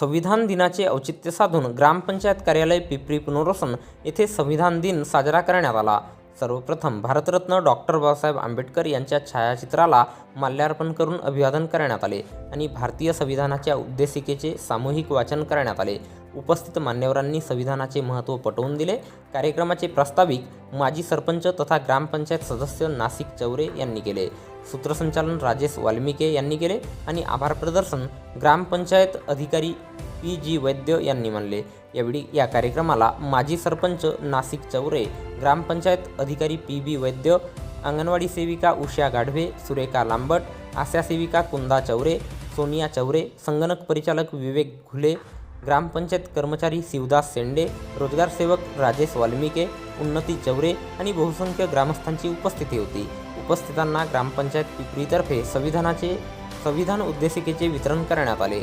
संविधान दिनाचे औचित्य साधून ग्रामपंचायत कार्यालय पिपरी पुनर्वसन येथे संविधान दिन साजरा करण्यात आला. सर्वप्रथम भारतरत्न डॉक्टर बाबासाहेब आंबेडकर यांच्या छायाचित्राला माल्यार्पण करून अभिवादन करण्यात आले आणि भारतीय संविधानाच्या उद्देशिकेचे सामूहिक वाचन करण्यात आले. उपस्थित मान्यवरांनी संविधानाचे महत्त्व पटवून दिले. कार्यक्रमाचे प्रास्ताविक माजी सरपंच तथा ग्रामपंचायत सदस्य नाशिक चौरे यांनी केले. सूत्रसंचालन राजेश वाल्मिके यांनी केले आणि आभार प्रदर्शन ग्रामपंचायत अधिकारी पी जी वैद्य यांनी मानले यावेळी या कार्यक्रमाला माजी सरपंच नाशिक चौरे ग्रामपंचायत अधिकारी पी बी वैद्य अंगणवाडी सेविका उषा गाढवे सुरेखा लांबट आशा सेविका कुंदा चौरे सोनिया चौरे संगणक परिचालक विवेक घुले ग्रामपंचायत कर्मचारी शिवदास शेंडे रोजगार सेवक राजेश वाल्मिके उन्नती चौरे आणि बहुसंख्य ग्रामस्थांची उपस्थिती होती. उपस्थितांना ग्रामपंचायत पिपरीतर्फे संविधानाचे संविधान उद्देशिकेचे वितरण करण्यात आले.